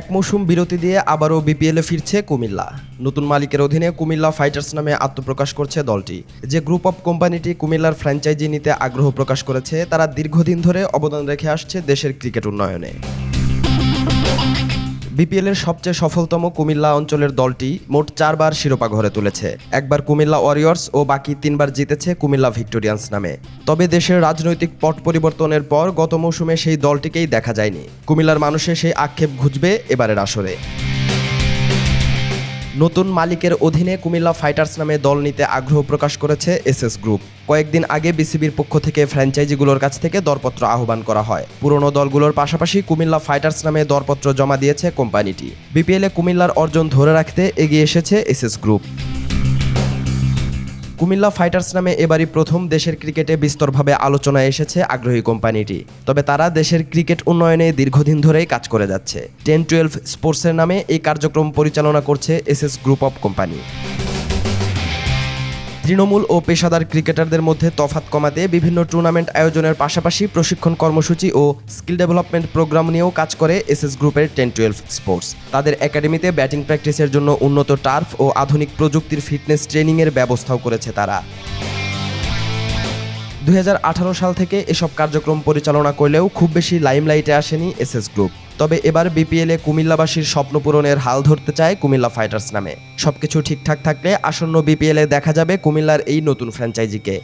এক মৌসুম বিরতি দিয়ে আবারও বিপিএলে ফিরছে কুমিল্লা। নতুন মালিকের অধীনে কুমিল্লা ফাইটার্স নামে আত্মপ্রকাশ করছে দলটি। যে গ্রুপ অফ কোম্পানিটি কুমিল্লার ফ্র্যাঞ্চাইজি নিতে আগ্রহ প্রকাশ করেছে, তারা দীর্ঘদিন ধরে অবদান রেখে আসছে দেশের ক্রিকেট উন্নয়নে। বিপিএলের সবচেয়ে সফলতম কুমিল্লা অঞ্চলের দলটি মোট চারবার শিরোপা ঘরে তুলেছে। একবার কুমিল্লা ওয়ারিয়র্স ও বাকি তিনবার জিতেছে কুমিল্লা ভিক্টোরিয়ান্স নামে। তবে দেশের রাজনৈতিক পট পরিবর্তনের পর গত মৌসুমে সেই দলটিকেই দেখা যায়নি। কুমিল্লার মানুষে সেই আক্ষেপ ঘুচবে এবারের আসরে। নতুন মালিকের অধীনে কুমিল্লা ফাইটার্স নামে দল নিতে আগ্রহ প্রকাশ করেছে এসএস গ্রুপ। কয়েকদিন আগে বিসিবির পক্ষ থেকে ফ্র্যাঞ্চাইজিগুলোর কাছ থেকে দরপত্র আহ্বান করা হয়। পুরনো দলগুলোর পাশাপাশি কুমিল্লা ফাইটার্স নামে দরপত্র জমা দিয়েছে কোম্পানিটি। বিপিএলে কুমিল্লার অর্জন ধরে রাখতে এগিয়ে এসেছে এসএস গ্রুপ। কুমিল্লা ফাইটার্স নামে এবারই প্রথম দেশের ক্রিকেটে বিস্তরভাবে আলোচনায় এসেছে আগ্রহী কোম্পানিটি। তবে তারা দেশের ক্রিকেট উন্নয়নে দীর্ঘদিন ধরেই কাজ করে যাচ্ছে। টেন টুয়েলভ স্পোর্টসের নামে এই কার্যক্রম পরিচালনা করছে এসএস গ্রুপ অফ কোম্পানি। তৃণমূল ও পেশাদার ক্রিকেটারদের মধ্যে তফাৎ কমাতে বিভিন্ন টুর্নামেন্ট আয়োজনের পাশাপাশি প্রশিক্ষণ কর্মসূচি ও স্কিল ডেভেলপমেন্ট প্রোগ্রাম নিয়েও কাজ করে এসএস গ্রুপের টেন টুয়েলভ স্পোর্টস। তাদের একাডেমিতে ব্যাটিং প্র্যাকটিসের জন্য উন্নত টার্ফ ও আধুনিক প্রযুক্তির ফিটনেস ট্রেনিংয়ের ব্যবস্থাও করেছে তারা। দু হাজার আঠারো সাল থেকে এসব কার্যক্রম পরিচালনা করলেও খুব বেশি লাইমলাইটে আসেনি এসএস গ্রুপ। তবে এবার বিপিএলে কুমিল্লাবাসীর স্বপ্ন পূরণের হাল ধরতে চায় কুমিল্লা ফাইটার্স নামে। সবকিছু ঠিকঠাক থাকলে আসন্ন বিপিএলে দেখা যাবে কুমিল্লার এই নতুন ফ্র্যাঞ্চাইজিকে।